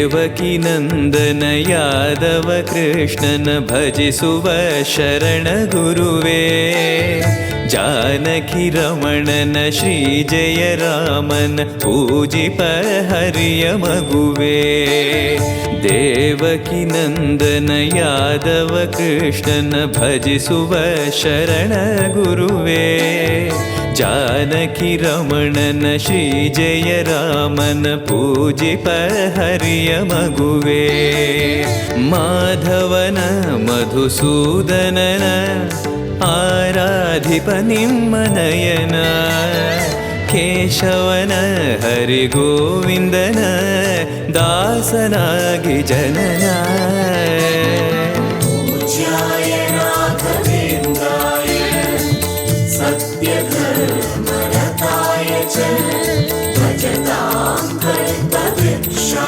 देवकी नन्दन यादव कृष्णन भजिसुव शरणगुरुवे शरण गुरुवे। जनकी रमणन श्री जय रामन पूजिपहर्य मगुवे। देवकी नन्दन यादव कृष्णन भजिसुव शरणगुरुवे जानकिरमणन श्रीजय रामन मगुवे। माधवन मधुसूदनन आराधिपनिम्मनयन केशवन हरिगोविन्दन दासनागि दासनागिजन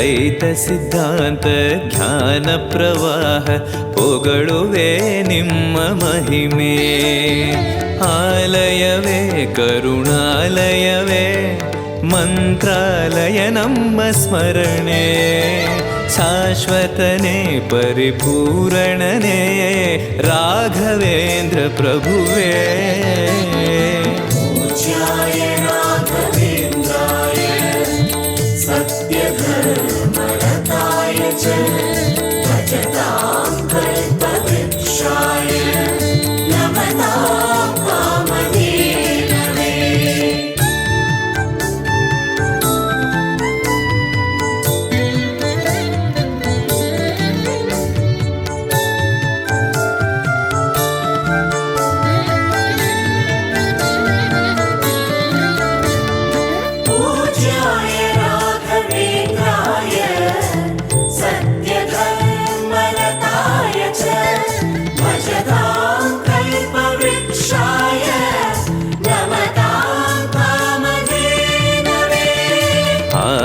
ದ್ವೈತ ಸಿದ್ಧಾಂತ ಜ್ಞಾನ ಪ್ರವಾಹ ಪೊಗಳುವೆ ನಿಮ್ಮ ಮಹಿಮೆ. ಆಲಯವೇ, ಕರುಣಾಲಯವೇ, ಮಂತ್ರಾಲಯ ನಮ್ಮ ಸ್ಮರಣೆ. ಶಾಶ್ವತನೇ, ಪರಿಪೂರಣನೇ, ರಾಘವೇಂದ್ರ ಪ್ರಭುವೇ.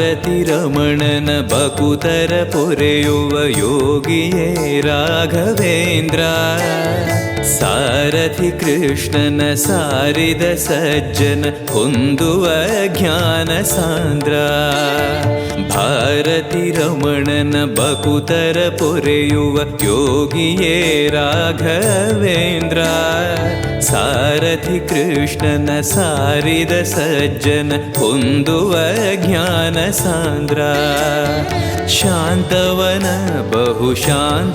रति रमणन बकुतरपुरयुवयोगि राघवेन्द्रा सारथि कृष्णन सारिदसज्जन कुन्दुवज्ञानसान्द्रा भारति रमणन बकुतरपुरे युव योगिये राघवेन्द्र। सारथि कृष्णन सारिद सारिदसज्जन पुन्दुवज्ञान सान्द्रा शान्तवन बहु शान्त